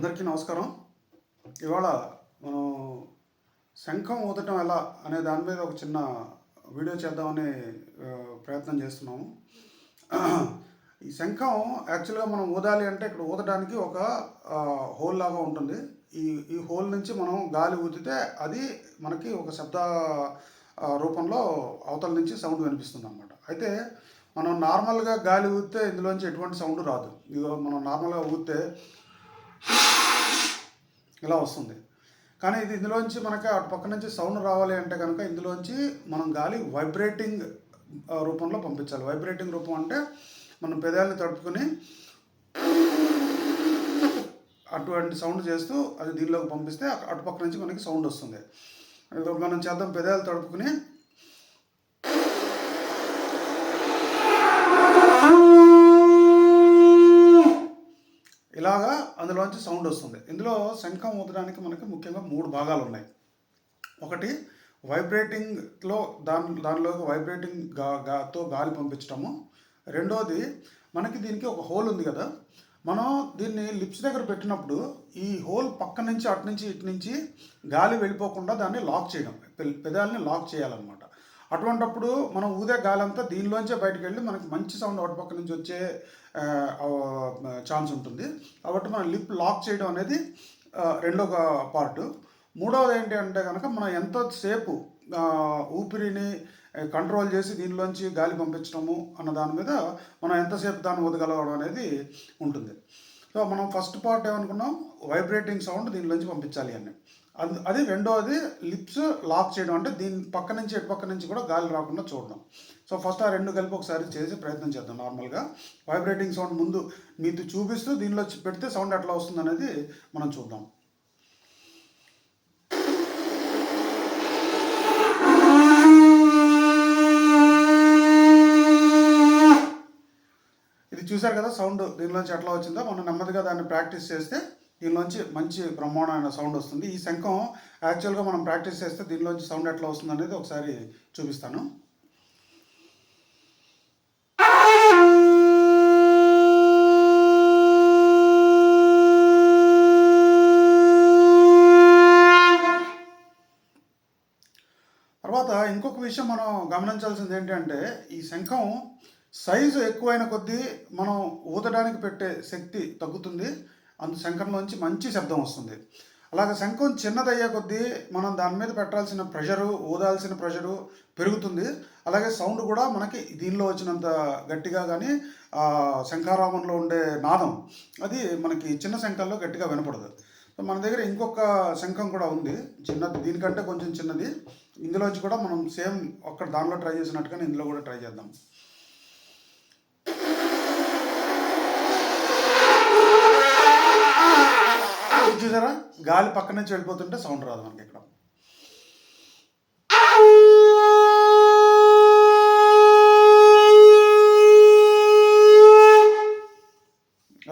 అందరికీ నమస్కారం. ఇవాళ మనం శంఖం ఊదటం ఎలా అనే దాని మీద ఒక చిన్న వీడియో చేద్దామని ప్రయత్నం చేస్తున్నాము. ఈ శంఖం యాక్చువల్గా మనం ఊదాలి అంటే ఇక్కడ ఊదడానికి ఒక హోల్ లాగా ఉంటుంది. ఈ ఈ హోల్ నుంచి మనం గాలి ఊదితే అది మనకి ఒక శబ్ద రూపంలో అవతల నుంచి సౌండ్ వినిపిస్తుంది అనమాట అయితే మనం నార్మల్గా గాలి ఊదితే ఇందులోంచి ఎటువంటి సౌండ్ రాదు. ఇదో మనం నార్మల్గా ఊదితే ఇలా వస్తుంది. కానీ ఇది ఇందులోంచి మనకి అటు పక్క నుంచి సౌండ్ రావాలి అంటే కనుక ఇందులోంచి మనం గాలి వైబ్రేటింగ్ రూపంలో పంపించాలి. వైబ్రేటింగ్ రూపం అంటే మనం పెదాలని తడుపుకొని అటువంటి సౌండ్ చేస్తూ అది దీనిలోకి పంపిస్తే అటుపక్క నుంచి మనకి సౌండ్ వస్తుంది. మనం చేద్దాం పెదాలు తడుపుకుని ఇలాగా అందులోంచి సౌండ్ వస్తుంది. ఇందులో శంఖం ఊదడానికి మనకి ముఖ్యంగా మూడు భాగాలు ఉన్నాయి ఒకటి వైబ్రేటింగ్లో దాని దానిలోకి వైబ్రేటింగ్గా గాతో గాలి పంపించడము రెండోది మనకి దీనికి ఒక హోల్ ఉంది కదా. మనం దీన్ని లిప్స్ దగ్గర పెట్టినప్పుడు ఈ హోల్ పక్క నుంచి అటు నుంచి ఇటు నుంచి గాలి వెళ్ళిపోకుండా దాన్ని లాక్ చేయడం. పెదాలని లాక్ చేయాలన్నమాట. అటువంటప్పుడు మనం ఊదే గాలి అంతా దీనిలోంచే బయటకు వెళ్ళి మనకి మంచి సౌండ్ అటు పక్క నుంచి వచ్చే ఛాన్స్ ఉంటుంది. కాబట్టి మనం లిప్ లాక్ చేయడం అనేది రెండో పార్ట్. మూడవది ఏంటి అంటే కనుక మనం ఎంతసేపు ఊపిరిని కంట్రోల్ చేసి దీనిలోంచి గాలి పంపించడము అన్న దాని మీద మనం ఎంతసేపు దాన్ని వదగలవడం అనేది ఉంటుంది. సో మనం ఫస్ట్ పార్ట్ ఏమనుకున్నాం? వైబ్రేటింగ్ సౌండ్ దీనిలోంచి పంపించాలి అని అది అది రెండోది లిప్స్ లాక్ చేయడం అంటే దీని పక్క నుంచి ఎటు పక్క నుంచి కూడా గాలి రాకుండా చూడడం. సో ఫస్ట్ ఆ రెండు కలిపి ఒకసారి చేసి ప్రయత్నం చేద్దాం నార్మల్గా. వైబ్రేటింగ్ సౌండ్ ముందు మీతో చూపిస్తూ దీనిలో పెడితే సౌండ్ ఎట్లా వస్తుంది అనేది మనం చూద్దాం. ఇది చూశారు కదా సౌండ్ దీనిలోంచి ఎట్లా వచ్చిందో? మనం నెమ్మదిగా దాన్ని ప్రాక్టీస్ చేస్తే దీనిలోంచి మంచి బ్రహ్మాండమైన సౌండ్ వస్తుంది. ఈ శంఖం యాక్చువల్గా మనం ప్రాక్టీస్ చేస్తే దీనిలోంచి సౌండ్ ఎట్లా వస్తుంది అనేది ఒకసారి చూపిస్తాను. తర్వాత ఇంకొక విషయం మనం గమనించాల్సింది ఏంటంటే ఈ శంఖం సైజు ఎక్కువైన కొద్దీ మనం ఊదడానికి పెట్టే శక్తి తగ్గుతుంది. అందు శంఖంలోంచి మంచి శబ్దం వస్తుంది. అలాగే శంఖం చిన్నదయ్యే కొద్దీ మనం దాని మీద పెట్టాల్సిన ప్రెషరు ఊదాల్సిన ప్రెషరు పెరుగుతుంది. అలాగే సౌండ్ కూడా మనకి దీనిలో వచ్చినంత గట్టిగా కానీ శంఖారామంలో ఉండే నాదం అది మనకి చిన్న శంఖంలో గట్టిగా వినపడదు. సో మన దగ్గర ఇంకొక శంఖం కూడా ఉంది. చిన్నది దీనికంటే కొంచెం చిన్నది. ఇందులోంచి కూడా మనం సేమ్ ఒక్కడ దానిలో ట్రై చేసినట్టుగానే ఇందులో కూడా ట్రై చేద్దాం ఇది చూసారా? గాలి పక్క నుంచి వెళ్ళిపోతుంటే సౌండ్ రాదు మనకి ఇక్కడ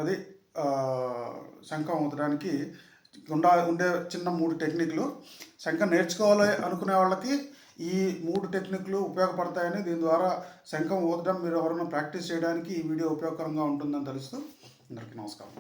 అది శంఖం ఊదడానికి ఉండా ఉండే చిన్న మూడు టెక్నిక్లు. శంఖం నేర్చుకోవాలి అనుకునే వాళ్ళకి ఈ మూడు టెక్నిక్లు ఉపయోగపడతాయని దీని ద్వారా శంఖం ఊదడం మీరు ఎవరైనా ప్రాక్టీస్ చేయడానికి ఈ వీడియో ఉపయోగకరంగా ఉంటుందని తెలుస్తూ అందరికీ నమస్కారం.